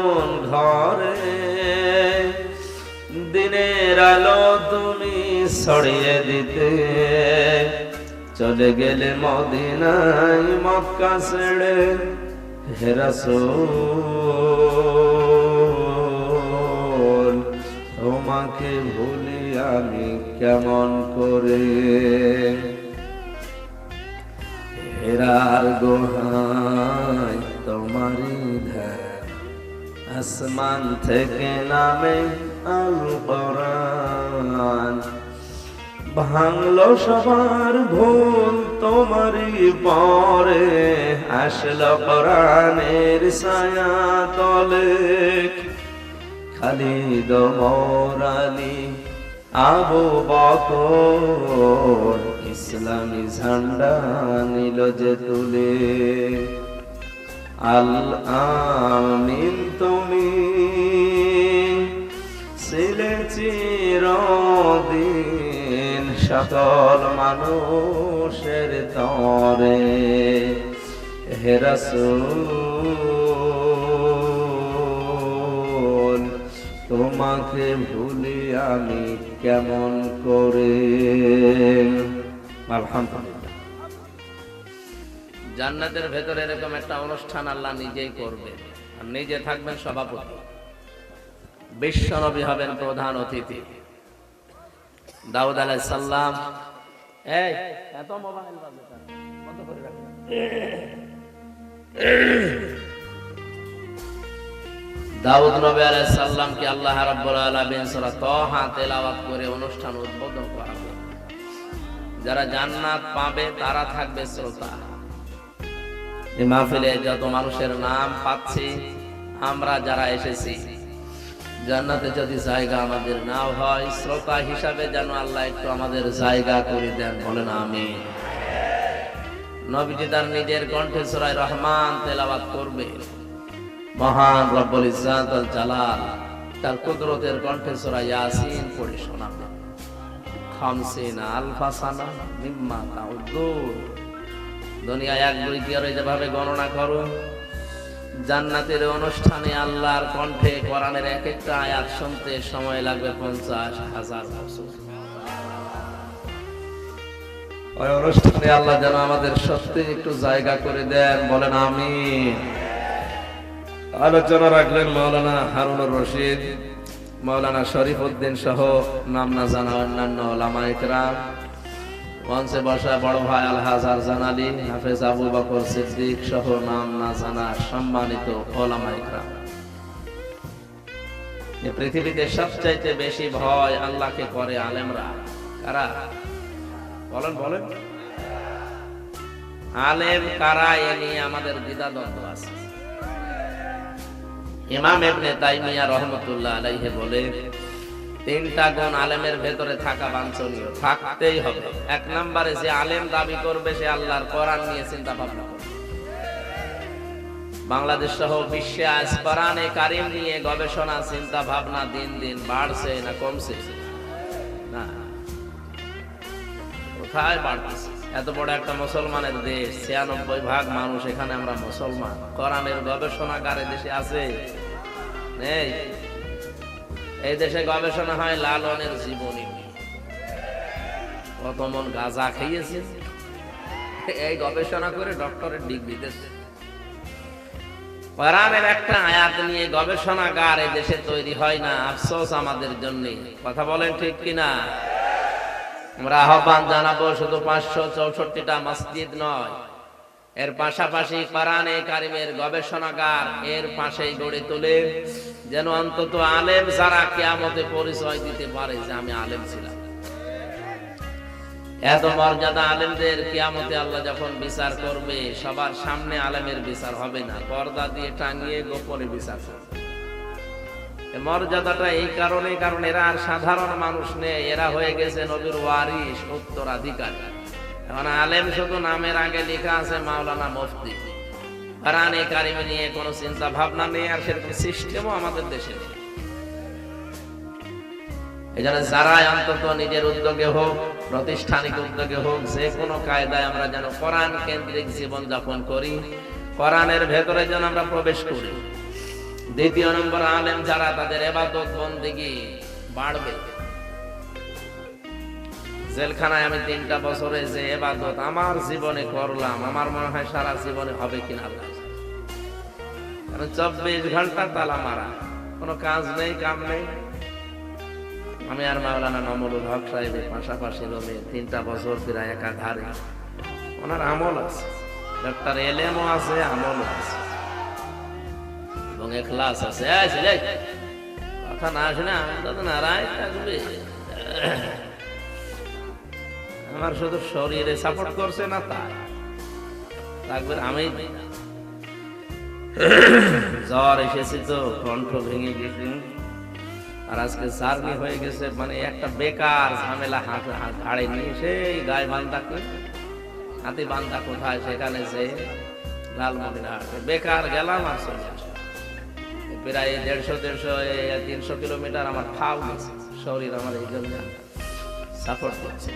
আপন ঘরে দিনের আলো তুমি ছড়িয়ে দিতে। চলে গেলে মদিনায় মক্কা ছেড়ে হেরাসোল তোমাকে ভুলি আমি কেমন করে? হেরার গোহাই তোমারি ধ্যান আসমান থেকে নামে আল কোরআন ভাঙলো সবার ভুল তোমারই পরে, আসলো কোরআনের ছায়া তলে। খালি দমরালি আবু বকর, ইসলামী ঝান্ডা নিল যে তুলে। আমিন তুমি ছিলে চিরদিন সকল মানুষের তরে হেরাসুল তোমাকে ভুলি আমি কেমন করে? আলহামদুলিল্লাহ। জান্নাতের ভেতরে এরকম একটা অনুষ্ঠান আল্লাহ নিজেই করবে। আর নিজে থাকবেন সভাপতি। বিশ্বনবী হবেন প্রধান অতিথি। দাউদ আলাইহিস সালাম। এই করে দাউদ নবী আলাইহিস সালামকে আল্লাহ রাব্বুল আলামিন সূরা তাহা তেলাওয়াত করে অনুষ্ঠান উদ্বোধন করাবে যারা জান্নাত পাবে, তারা থাকবে শ্রোতা। এই মাহফিলে যত মানুষের নাম পাচ্ছি, আমরা যারা এসেছি, জান্নাতে যদি জায়গা আমাদের নাও হয়, শ্রোতা হিসাবে যেন আল্লাহ একটু আমাদের জায়গা করে দেন, বলেন আমি নবীজি তার নিজের কণ্ঠে সুরায় রহমান তেলাওয়াত করবে। মহান রব্বুল ইজ্জাত আল জালাল তার কুদরতের কণ্ঠে সুরা ইয়াসিন পড়ে শোনাবে। খামসিন আলফা সানা মিম্মা তাউদ্দুন। দুনিয়ায় এক দুই তিয়ারে যেভাবে গণনা করো। জান্নাতের অনুষ্ঠানে আল্লাহর কণ্ঠে কোরআনের এক একটা আয়াত শুনতে সময় লাগবে পঞ্চাশ হাজার বছর। ওই অনুষ্ঠানে আল্লাহ যেন আমাদের সত্যি একটু জায়গা করে দেন, বলেন আমি আলোচনা রাখলেন মাওলানা হারুনুর রশিদ, মাওলানা শরীফ উদ্দিন সহ নাম না জানা অন্যান্য ওলামা ইকরাম মঞ্চে বসা বড় ভাই আলহাজ আরজান আলী হাফেজ আবু বকর সিদ্দিক সহ নাম না জানা সম্মানিত ওলামা ইকরাম। পৃথিবীতে সবচাইতে বেশি ভয় আল্লাহকে করে আলেমরা। কারা? বলেন বলেন। আলেম কারা এ নিয়ে আমাদের দ্বিধাদ্বন্দ্ব আছে। ইমাম ইবনে তাইমিয়া রহমতুল্লাহ আলাইহি বলে তিনটা গুণ আলেমের ভেতরে থাকা বাঞ্ছনীয়। থাকতেই হবে। এক নম্বরে যে আলেম দাবি করবে, সে আল্লাহর কোরআন নিয়ে চিন্তা ভাবনা করবে। বাংলাদেশ সহ বিশ্বে আজ কোরআনে কারিম নিয়ে গবেষণা, চিন্তা ভাবনা দিন দিন বাড়ছে না কমছে? না। কোথায় বাড়তেছে? এত বড় একটা মুসলমানের দেশ, ছিয়ানব্বই ভাগ মানুষ এখানে আমরা মুসলমান। কোরআনের গবেষণাগারে দেশে আছে? নেই। এই দেশে গবেষণা হয় লালনের জীবনী। কত মন গাঁজা খাইয়েছে এই গবেষণা করে ডক্টরের ডিগ্রি দিতেছে কোরআনের একটা আয়াত নিয়ে গবেষণাগার এই দেশে তৈরি হয় না, আফসোস আমাদের জন্য। কথা বলেন ঠিক কিনা? আমরা আহ্বান জানাব শুধু পাঁচশো চৌষট্টিটা মসজিদ নয় এর পাশাপাশি কোরআনে কারিমের গবেষণাগার এর পাশেই গড়ে তোলে। যেন অন্তত আলেম যারা কেয়ামতে পরিচয় দিতে পারে যে আমি আলেম ছিলাম। এত মর্যাদা আলেমদের কিয়ামতে আল্লাহ যখন বিচার করবে, সবার সামনে আলেমের বিচার হবে না। পর্দা দিয়ে টাঙিয়ে গোপনে বিচার করবে। মর্যাদাটা এই কারণে, কারণ এরা আর সাধারণ মানুষ নেই। এরা হয়ে গেছে নবীর ওয়ারিস উত্তরাধিকারী। এখন আলেম শুধু নামের আগে লেখা আছে মাওলানা মুফতি। কোরআনে কারিমে নিয়ে কোনো চিন্তা ভাবনা নেই আর সেরকম সিস্টেমও আমাদের দেশে যারাই অন্তত নিজের উদ্যোগে হোক, প্রাতিষ্ঠানিক উদ্যোগে হোক, যে কোনো কায়দায় আমরা যেন কোরআন কেন্দ্রিক জীবন যাপন করি, কোরআনের ভেতরে যেন আমরা প্রবেশ করি। দ্বিতীয় নম্বর আলেম যারা তাদের এবাদত বন্দিগি বাড়বে। জেলখানায় আমি তিনটা বছরে যে এবাদত আমার জীবনে করলাম। আমার মনে হয় সারা জীবনে হবে কিনা চব্বিশ ঘণ্টা তালা মারা। কোনো কাজ নেই, কাম নেই। আমি আর মাওলানা নমরুল হক সাহেবের পাশাপাশি রবে তিনটা বছর প্রায় একাধারে। ওনার আমল আছে। ডাক্তার এলেমও আছে, আমলও আছে। এবং এখলাস আছে। কথা না আমি তো থাকবে। আমার শুধু শরীরে সাপোর্ট করছে না তাই থাকবে আমি জ্বর এসেছে তো, কণ্ঠ ভেঙে গেছে। আর আজকে সার্নি হয়ে গেছে মানে একটা বেকার ঝামেলা হাত ঘাড়ে নিয়ে সেই গায়ে বান্ধা হাতি বান্ধা কোথায়? সেখানে সে লালমদিরহাট বেকার গেলাম আর চলে প্রায় দেড়শো দেড়শো তিনশো কিলোমিটার আমার খাও গেছে শরীর আমার এই জন্য সাপোর্ট করছে।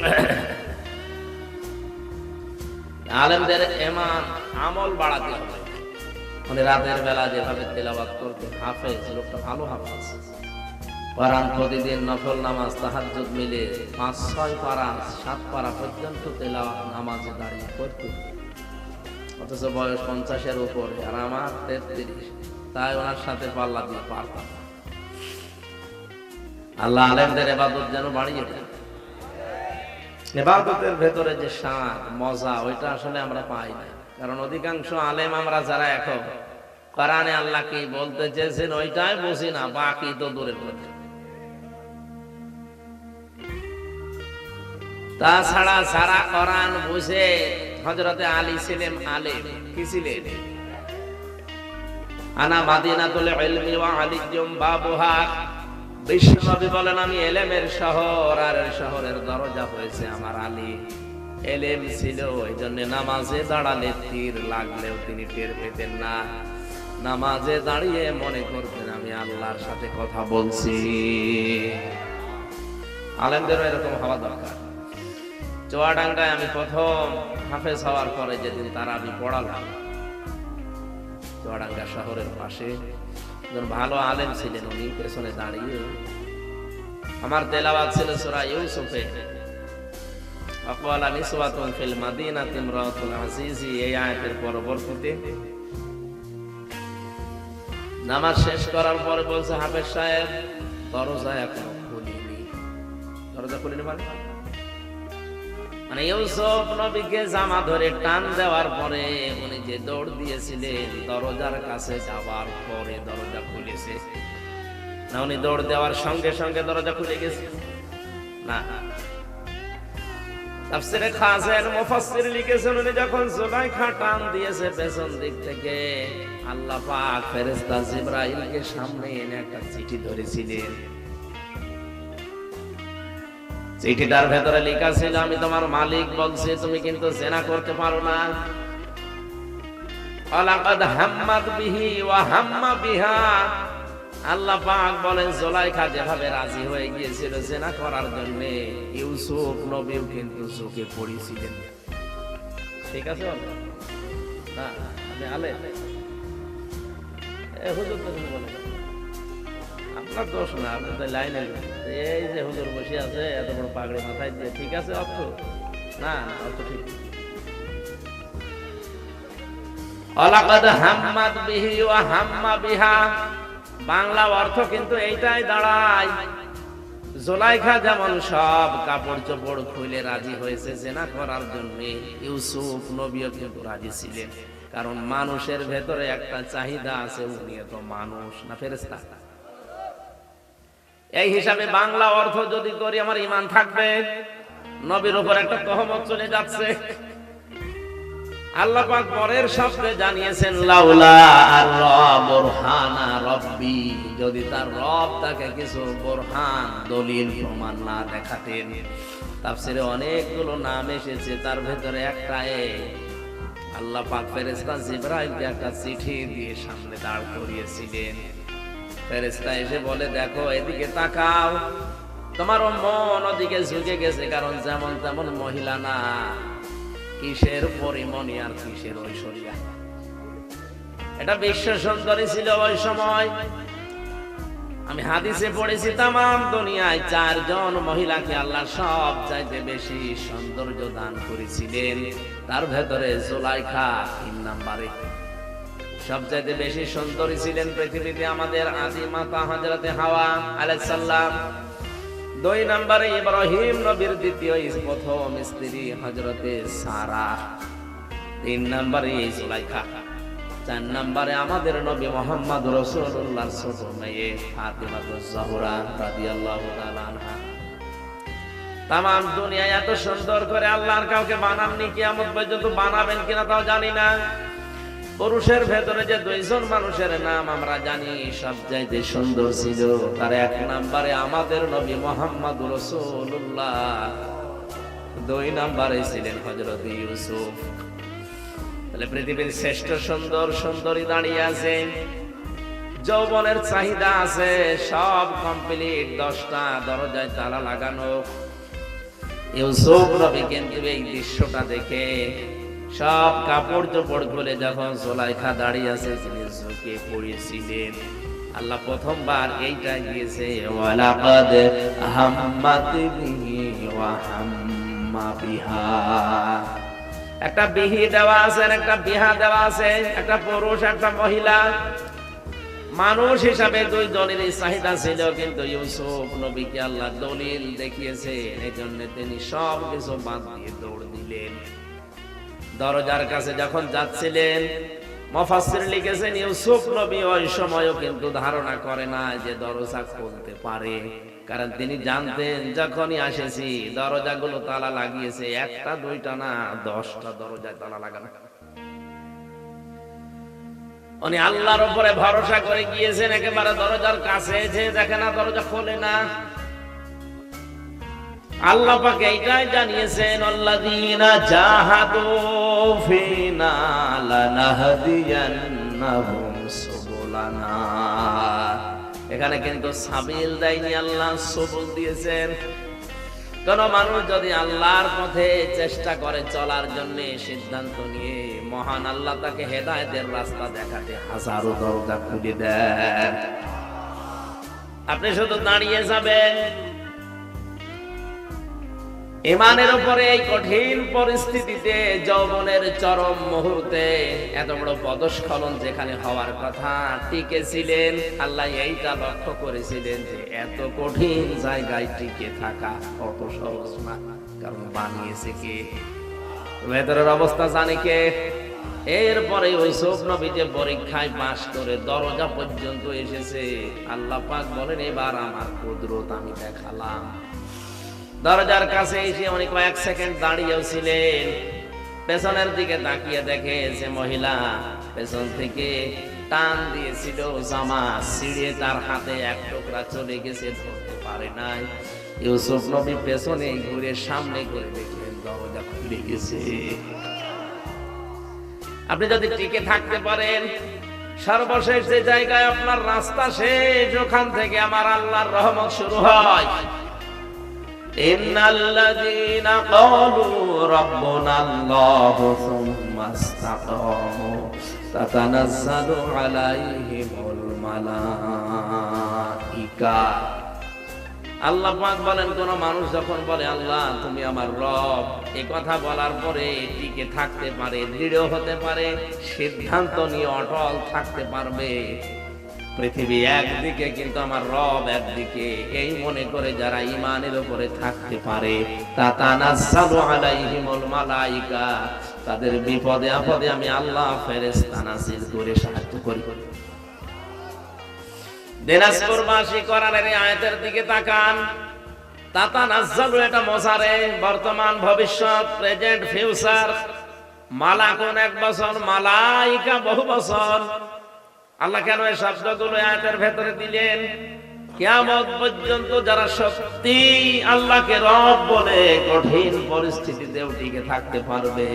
আলেমদের এমান আমল বাড়াতে হবে। মানে রাতের বেলা যেভাবে তেলাবাদ করতে হাফেজ, লোকটা ভালো হাফেজ। কোরআন প্রতিদিন নফল নামাজ মিলে পাঁচ, ছয় পারা, সাত পারা পর্যন্ত নামাজে দাঁড়িয়ে অথচ বয়স পঞ্চাশের উপরে, আর আমার তেত্রিশ, তাই ওনার সাথে পাল্লা দিয়ে পারতাম আল্লাহ আলেমদের এবাদত যেন বাড়িয়ে দেন। এবাদতের ভেতরে যে স্বাদ, মজা, ওইটা আসলে আমরা পাই না। কারণ অধিকাংশ আলেম আমরা যারা এখন কোরআনে আল্লাহ কি বলতে চেয়েছেন ওইটাই বুঝি না, বাকি তো দূরের কথা। তাছাড়া সারা কোরআন বুঝে হজরতে আলী ছিলেন আলেম, কি ছিলেন? আনা মাদিনাতুল ইলমি ওয়া বাবুহা। বিশ্বনবী বলেন আমি এলেমের শহর, আর শহরের দরজা হয়েছে আমার আলী। এলেম ছিল ওই জন্য নামাজে দাঁড়ালে তীর লাগলেও তিনি টের পেতেন না। নামাজে দাঁড়িয়ে মনে করতেন, আমি আল্লাহর সাথে কথা বলছি। আলেমদেরও এরকম হওয়া দরকার। চুয়াডাঙ্গায় আমি প্রথম হাফেজ হওয়ার পরে যেদিন তারা আমি পড়ালাম, চুয়াডাঙ্গা শহরের পাশে একজন ভালো আলেম ছিলেন, উনি পেছনে দাঁড়িয়ে আমার তেলাওয়াত ছিল সূরা ইউসুফে আকালা নিসওয়াতুন ফিল মাদিনাতি ইমরাতুল আজিজি, এই আয়াতের পরবর্তীতে নামাজ শেষ করার পরে বলছে, হাফেজ সাহেব, দরজা এখনও খুলিনি। দরজা খুলিনি মানে? মানে ইউসুফ নবীকে জামা ধরে টান দেওয়ার পরে উনি যে দৌড় দিয়েছিলেন, দরজার কাছে যাওয়ার পরে দরজা খুলেছে। না, উনি দৌড় দেওয়ার সঙ্গে সঙ্গে দরজা খুলে গেছে। না। তাফসিরে খাজেন মুফাসসির লিখেছেন, উনি যখন জুলাইখা টান দিয়েছে পেছন দিক থেকে, আল্লাহ পাক ফেরেশতা জিবরাইলকে সামনে এনে একটা চিঠি ধরেছিলেন। চিঠিটার ভেতরে লেখা ছিল, আমি তোমার মালিক বলছি, তুমি কিন্তু জেনা করতে পারো না। বিহি ওয়া হাম্মা বিহা। আল্লাহ পাক বলেন, জোলাইখা যেভাবে রাজি হয়ে গিয়েছিল জেনা করার জন্য ইউসুফ নবীও কিন্তু চোখে পড়েছিলেন। ঠিক আছে না আপনি আলে হুজুর বলে। দোষ না আপনি এই যে হুজুর বসে আছে, এত বড় পাগড়ি মাথায় দিয়ে, ঠিক আছে, অর্থ? না, অর্থ ঠিক হাম্মাদ বিহি ওয়া হাম্মা বিহা। বাংলা অর্থ কিন্তু এইটাই দাঁড়ায়। জোলাইখা যেমন সব কাপড় চোপড় খুলে রাজি হয়েছে জেনা করার জন্য, ইউসুফ নবীও কিন্তু রাজি ছিলেন। কারণ মানুষের ভেতরে একটা চাহিদা আছে, উনি তো মানুষ না ফেরেস্তা এই হিসাবে বাংলা অর্থ যদি করি, আমার ইমান থাকবে। নবীর উপর একটা তহমত চলে যাচ্ছে। আল্লাহ পাক পরের শব্দে জানিয়েছেন, লাউলা বুরহানা রব্বি। যদি তার রব তাকে কিছু বুরহান দলিল প্রমাণ না দেখাতেন, তাফসিরে অনেকগুলো নাম এসেছে, তার ভেতরে একটা এ। আল্লাহ পাক ফেরেশতা জিবরাইলকে একটা চিঠি দিয়ে সামনে দাঁড় করিয়েছিলেন। ফেরেশতা এসে বলে, দেখো, এদিকে তাকাও। তোমার মন ওদিকে ঝুঁকে গেছে, কারণ যেমন তেমন মহিলা না। কিসের পরিমণি আর কিসের ঐশ্বরিয়া? এটা বিশ্ব সুন্দরী ছিল ওই সময়। আমি হাদিসে পড়েছি, তামাম দুনিয়ায় চারজন মহিলাকে আল্লাহ সব চাইতে বেশি সৌন্দর্য দান করেছিলেন। তার ভেতরে জোলাইখা তিন নাম্বারে। সবচাইতে বেশি সুন্দরী ছিলেন পৃথিবীতে আমাদের আদি মাতা হজরতে হাওয়া আলাইসাল্লাম দুই নম্বরে ইব্রাহিম নবীর দ্বিতীয় প্রথম স্ত্রী হজরতে সারা। তিন নম্বরে জুলাইখা। চার নম্বরে আমাদের নবী মোহাম্মদ রসুল্লাহ ছোট মেয়ে ফাতিমা জাহরা আনহা। তামাম দুনিয়া এত সুন্দর করে আল্লাহর কাউকে বানাননি, কিয়ামত পর্যন্ত বানাবেন কিনা তাও জানি না। পুরুষের ভেতরে যে দুইজন মানুষের নাম আমরা জানি সবচাইতে সুন্দর ছিল। তার এক নাম্বারে আমাদের নবী মোহাম্মদ রসুল্লাহ দুই নাম্বারে ছিলেন হজরত ইউসুফ। তাহলে পৃথিবীর শ্রেষ্ঠ সুন্দর সুন্দরী দাঁড়িয়ে আছে। যৌবনের চাহিদা আছে, সব কমপ্লিট দশটা দরজায় তালা লাগানো। ইউসুফ নবী কিন্তু এই দৃশ্যটা দেখে সব কাপড় চোপড় খুলে যখন জোলাইখা দাঁড়িয়ে আছে, তিনি ঝুঁকে পড়েছিলেন। আল্লাহ প্রথমবার এইটা গিয়েছে একটা বিহি দেওয়া আছে একটা বিহা দেওয়া আছে, একটা পুরুষ, একটা মহিলা। মানুষ হিসাবে দুই দলেরই চাহিদা ছিল, কিন্তু ইউসুফ নবীকে আল্লাহ দলিল দেখিয়েছে এই জন্য তিনি সব কিছু বাদ দিয়ে দৌড় দিলেন। দরজার কাছে যখন যাচ্ছিলেন মফাসির লিখেছেন, ইউসুফ নবী ওই সময়ও কিন্তু ধারণা করে না যে দরজা খুলতে পারে। কারণ তিনি জানতেন, যখনই আসেছি, দরজাগুলো তালা লাগিয়েছে, একটা, দুইটা না, দশটা দরজায় তালা লাগানো। উনি আল্লাহর উপরে ভরসা করে গিয়েছেন, একেবারে দরজার কাছে যে দেখে না দরজা খোলে না আল্লাহ পাকে এইটাই জানিয়েছেন, আল্লাযীনা জাহাদু ফিনা এখানে কিন্তু সাবিল দেয়নি, আল্লাহ সবুল দিয়েছেন। কোন মানুষ যদি আল্লাহর পথে চেষ্টা করে চলার জন্য সিদ্ধান্ত নিয়ে মহান আল্লাহ তাকে হেদায়েতের রাস্তা দেখাতে হাজারো দরজা খুলে দেন। আপনি শুধু দাঁড়িয়ে যাবেন ইমানের উপরে এই কঠিন পরিস্থিতিতে যৌবনের চরম মুহূর্তে এত বড় পদস্খলন যেখানে হওয়ার কথা টিকেছিলেন, আল্লাহ এইটা লক্ষ্য করেছিলেন যে এত কঠিন জায়গায় টিকে থাকা অত সহজ না। কারণ বানিয়েছে কে? ভেতরের অবস্থা জানে কে? এরপরে ওই নবী যে পরীক্ষায় পাশ করে দরজা পর্যন্ত এসেছে। আল্লাহ পাক বলেন, এবার আমার কুদরত আমি দেখালাম। দরজার কাছে এসে উনি কয়েক সেকেন্ড দাঁড়িয়েও ছিলেন। পেছনের দিকে তাকিয়ে দেখে যে মহিলা পেছন থেকে টান দিয়েছিল, জামা ছিঁড়ে তার হাতে এক টুকরা চলে গেছে, ধরতে পারে নাই। ইউসুফ নবী পেছনে ঘুরে সামনে করে দেখলেন, দরজা খুলে গেছে। আপনি যদি টিকে থাকতে পারেন, সর্বশেষ যে জায়গায় আপনার রাস্তা শেষ, ওখান থেকে আমার আল্লাহর রহমত শুরু হয়। إن الذين قالوا ربنا الله ثم استقاموا تتنزل عليهم الملائكة আল্লাহ পাক বলেন কোন মানুষ যখন বলে আল্লাহ তুমি আমার রব এই কথা বলার পরে টিকে থাকতে পারে দৃঢ় হতে পারে সিদ্ধান্ত নিয়ে অটল থাকতে পারবে পৃথিবী একদিকে, কিন্তু আমার রব একদিকে। এই মনে করে যারা ইমানের উপরে থাকতে পারে তা মালাইকা। তাদের বিপদে আপদে আমি আল্লাহ করে সাহায্য করি। দিকে তাকান। তাতা নাজ্জালু এটা বর্তমান ভবিষ্যৎ, প্রেজেন্ট ফিউচার। মালাকুন এক বছর, মালাইকা বহু বছর। আল্লাহ কেন এই শব্দগুলো আয়াতের ভেতরে দিলেন? কিয়ামত পর্যন্ত যারা সত্যি আল্লাহকে রব বলে কঠিন পরিস্থিতিতেও টিকে থাকতে পারবে,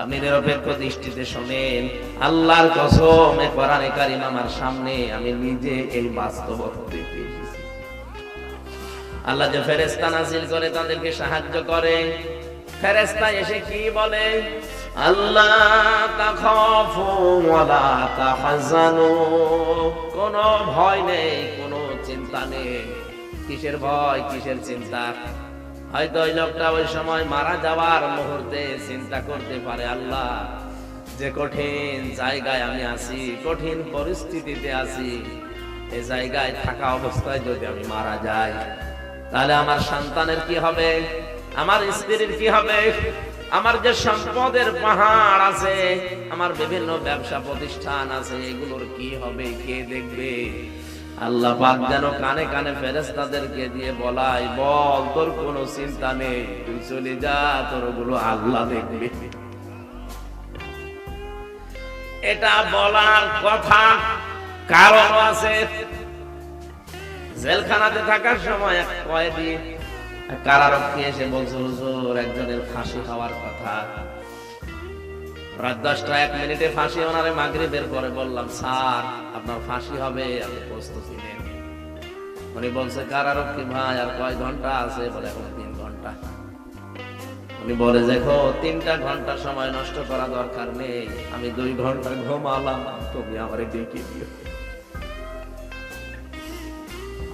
আপনি নিরপেক্ষ দৃষ্টিতে শোনেন, আল্লাহর কসম কোরআনে কারিম আমার সামনে, আমি নিজে এই বাস্তবতা আল্লাহ যে ফেরেস্তা নাজিল করে তাদেরকে সাহায্য করে ফেরেস্তা এসে কি বলে? আল্লাহ তাখাফু ওয়ালা তাহজানু। কোনো ভয় নেই, কোনো চিন্তা নেই। কিসের ভয়, কিসের চিন্তা? হয়তো ওই লোকটা ওই সময় মারা যাওয়ার মুহূর্তে চিন্তা করতে পারে, আল্লাহ, যে কঠিন জায়গায় আমি আছি, কঠিন পরিস্থিতিতে আছি এই জায়গায় থাকা অবস্থায় যদি আমি মারা যাই, তাহলে আমার সন্তানের কি হবে? আমার স্ত্রীর কি হবে? আমার যে সম্পদের পাহাড় আছে, আমার বিভিন্ন ব্যবসা প্রতিষ্ঠান আছে, এগুলোর কি হবে, কে দেখবে? আল্লাহ পাক যেন কানে কানে ফেরেস্তাদেরকে দিয়ে বলাই বল, তোর কোনো চিন্তা নেই, তুই চলে যা তোর ওগুলো আল্লাহ দেখবে। এটা বলার কথা কারণ আছে। জেলখানাতে থাকার সময় এক কয়েদি কারারক্ষী এসে বলছে, হুজুর, একজনের ফাঁসি হওয়ার কথা। রাত দশটা, এক মিনিটে ফাঁসি ওনারে মাগরিবের পরে বললাম, স্যার, আপনার ফাঁসি হবে আপনি প্রস্তুতি নেন উনি বলছে কারারক্ষী ভাই, আর কয় ঘণ্টা আছে? বলে, এখন তিন ঘণ্টা। উনি বলে, দেখো, তিনটা ঘণ্টা সময় নষ্ট করা দরকার নেই, আমি দুই ঘণ্টা ঘুমালাম তুমি আমার ডেকে দিও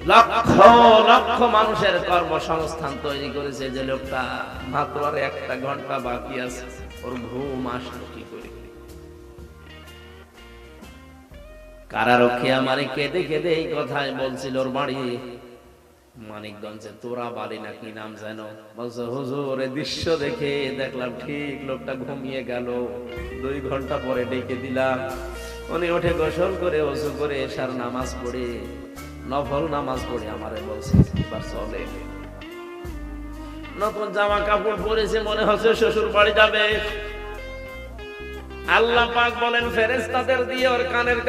লক্ষ লক্ষ মানুষের কর্মসংস্থান তৈরি করেছে যে লোকটা মাত্র আর একটা ঘণ্টা বাকি আছে। ওর ঘুম আসলো কি করে? কারারক্ষী আমারে কেঁদে কেঁদে এই কথাই বলছিল ওর বাড়ি। মানিকগঞ্জে তোরা বাড়ি না কি নাম যেন বলছে, হুজুর এই দৃশ্য দেখে দেখলাম ঠিক লোকটা ঘুমিয়ে গেল। দুই ঘণ্টা পরে ডেকে দিলাম। উনি উঠে গোসল করে ওসু করে এসার নামাজ পড়ে নফল নামাজ পড়ে আমারে বলছে, এবার চলে। নতুন জামা কাপড় পরেছে, মনে হচ্ছে শ্বশুর বাড়ি যাবে। আল্লাহ পাক বলেন ফেরেস্তাদের দিয়ে ওর কানের